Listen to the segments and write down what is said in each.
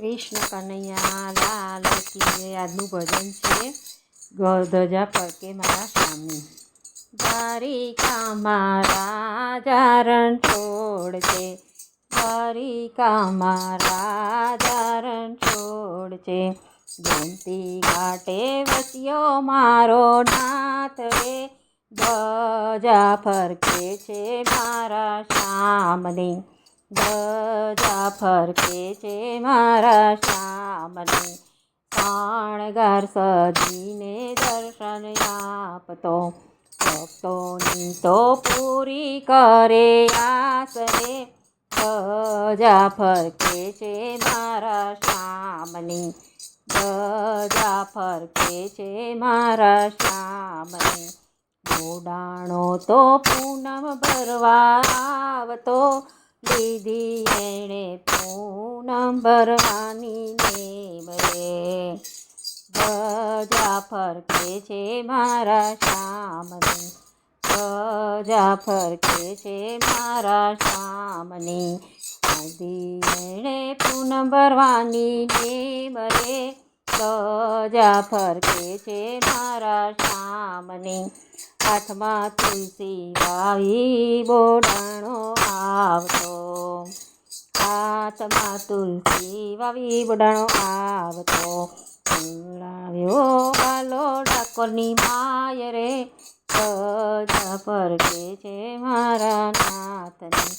કૃષ્ણ કનૈયા, લાલ કી આજનું ભજન છે ધજા ફરકે મારા સ્વામી દ્વારિકા મારા જારણ છોડશે દ્વારિકા મારા જારણ છોડશે જયંતી ઘાટે વસ્યો મારો નાથ રે, ધજા ફરકે છે મારા શ્યામની. ધજા ફરકે છે મારા શ્યામને? શણગાર સજીને દર્શન આપતો. ભક્તોની તો પૂરી કરે આસરે ધજા ફરકે છે મારા શ્યામની? ધજા ફરકે છે મારા શ્યામની? જોડાણો તો પૂનમ ભરવા આવતો. લીધી એણે પૂનમ ભરવાની રે. ધજા ફરકે છે મારા શામની ધજા ફરકે છે મારા શામની આદી એણે પૂનમ ભરવાની રે. ધજા ફરકે છે મારા શ્યામની હાથમાં તુલસી વાવી બોડાણો આવતો. હાથમાં તુલસી વાવી બોડાણો આવતો. લાવ્યો વાલો ડાકોરની માય રે. ધજા ફરકે છે મારા નાથની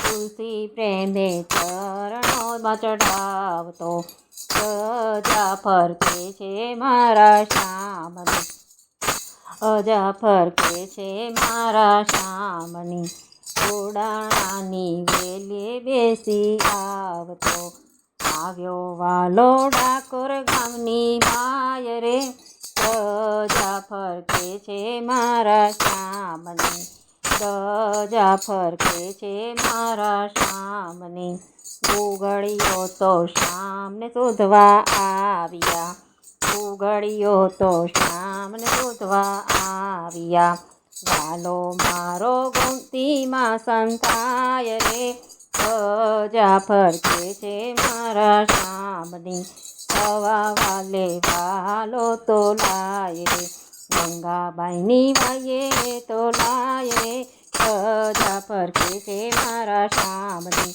તુલસી પ્રેમે ચરણોમાં ચઢાવતો ધજા ફરકે છે મારા અજા ફરકે છે મારા શામની ઓડાણાની વેલે બેસી આવતો. આવ્યો વાલો ડાકોર ગામની માય રે. ધજા ફરકે છે મારા શામની ધજા ફરકે છે મારા શામની ગોગળીઓ તો શામને શોધવા આવ્યા. ઉગડ્યો તો શ્યામને શોધવા આવ્યા. વાલો મારો ગોમતીમાં સંતાય રે. પ્રજા ફરકે છે મારા શ્યામની. હવા વાલે વાલો તો લાય રે. ગંગાબાઈની વાયે તો લાય રે. પ્રજા ફરકે છે મારા શ્યામની.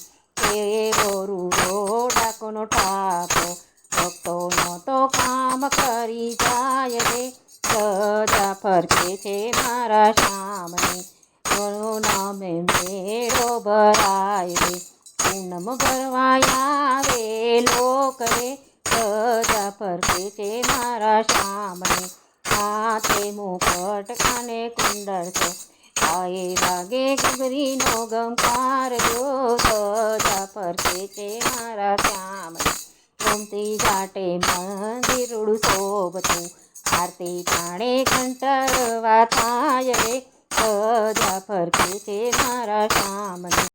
એ ગોરુડો ડાકોનો ઠાકો ભક્તોનો તો કામ કરી જાય રે ધજા ફરકે છે મારા ગણો નામે મેળો ભરાય રે પૂનમ ભરવાય આવે લોક રે ધજા ફરકે છે મારા શ્યામની હાથે મુકટ કાને કુંડર છે. આએ વાગે ગગરીનો ગમકાર જો ધજા ફરકે છે મારા શ્યામની ગમતી ઘાટે મંદિરડું શોભતું. આરતી ટાણે કંટરવા થાય. રે સજા ફરકે છે મારા શ્યામની